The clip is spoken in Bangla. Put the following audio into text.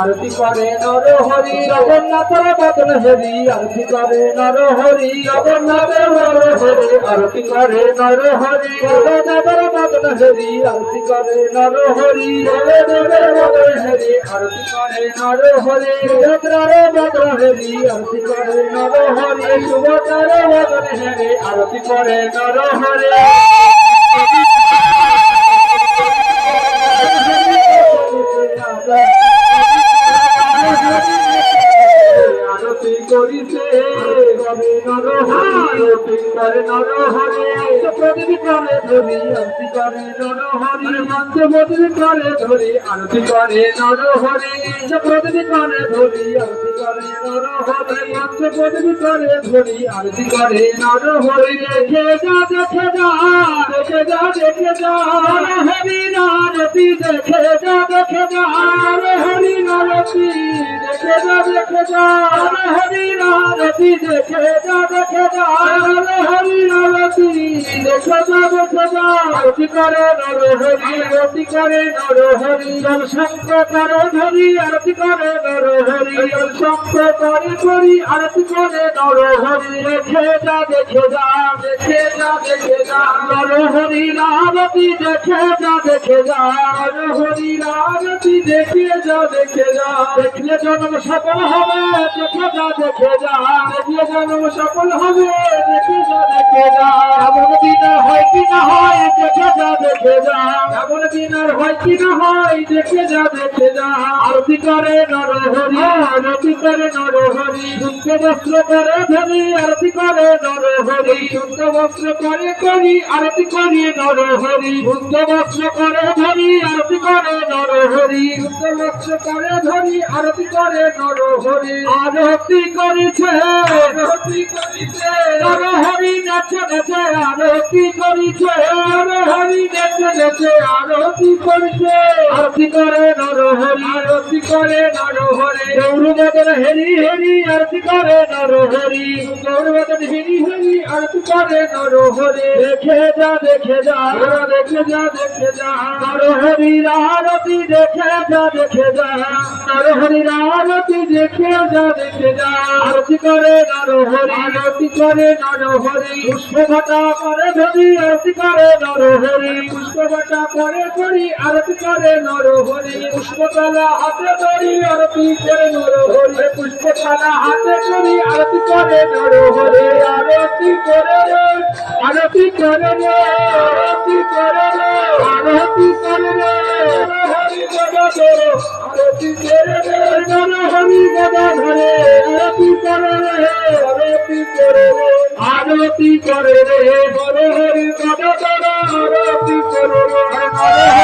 আরতি করে নর হরি জগন্নাথের বদন হেরি। আরতি করে নর হরি জগন্নাথের বদন হেরি আরতি করে নর হরি জগন্নাথের বদন হেরি। আরতি করে নর হরি জগন্নাথের বদন হেরি। আরতি করে নর হরি সুভদ্রার বদন হেরি। আরতি করে নর হরি সুভদ্রার বদন হেরি। আরতি করে নর হরি আরতি করিছে কবি নরহরি করে নরহরি। প্রদীপ করে ধরি আরতি করে নরহরি। মঞ্চ প্রদীপ করে ধরি আরতি করে নরহরি। প্রদীপ করে ধরি আরতি করে নরহরি। মঞ্চ প্রদীপ করে ধরি আরতি করে নরহরি। দেখে যা দেখে যা দেখে যা দেখে যা। হরি নারতি দেখে যা দেখে যা। হরি নারতি দেখে যা দেখে যা। হরি নারতি দেখে যা দেখে যা হরি নবতী দেখে যা আরতি করে নর হরি আরতি করে নর হরি জল শঙ্খ করে ধরি আরতি করে নর হরি জল শঙ্খ করে আরতি করে নর হরি দেখে যা দেখে যা দেখে যা দেখে যা নর হরি নারতি দেখে যা দেখে যা নর হরি নারতি দেখে যা দেখে যা দেখলে জন্ম সফল হবে দেখে যা দেখে যা দেখলে জন্ম সফল হবে দেখে যা দেখে যা যা দিন আর হয় কি না হয়, দেখে যা দেখে যা আরতি করে নর হরি আরতি করে নর হরি শুদ্ধ বস্ত্র করে ধরি আরতি করে নর হরি শুদ্ধ বস্ত্র করে করি আরতি করি নর হরি শুদ্ধ বস্ত্র করে ধরি আরতি করে নর হরি শুদ্ধ বস্ত্র করে ধরি আরতি করে নর হরি আরতি করেছে আরতি করেছে নর হরি নাচে নাচে আরতি করেছে নর হরি নাচে নাচে আরতি করছে। আরতি করে নরহরি। আরতি করে নরহরি। হরি গৌরবদন হেরি হেরি আরতি করে নরহরি। হরি গৌরবদন হেরি হেরি আরতি করে নর হরি। দেখে যা দেখে যা। দেখে যা দেখে যা। নর হরি আরতি দেখে যা দেখে যা। নর হরি আরতি দেখে যা দেখে যা। আরতি করে নর হরি। আরতি করে নর হরি। পুষ্প ভাটা করে ধরি আরতি করে নর পুষ্প ভাটা করে করি আরতি করে নর হরি। পুষ্পতলা হাতে ধরি আরতি করে নর হরি পুষ্পতলা হাতে করি আরতি করে নর হরি আরতি করে আরতি করে আরতি করে আরতি করে হরি গদা ধরে আরতি করে নর হরি গদা ধরে আরতি করে আরতি করে আরতি করে রে হরে হরি গদা ধরে আরতি করে রে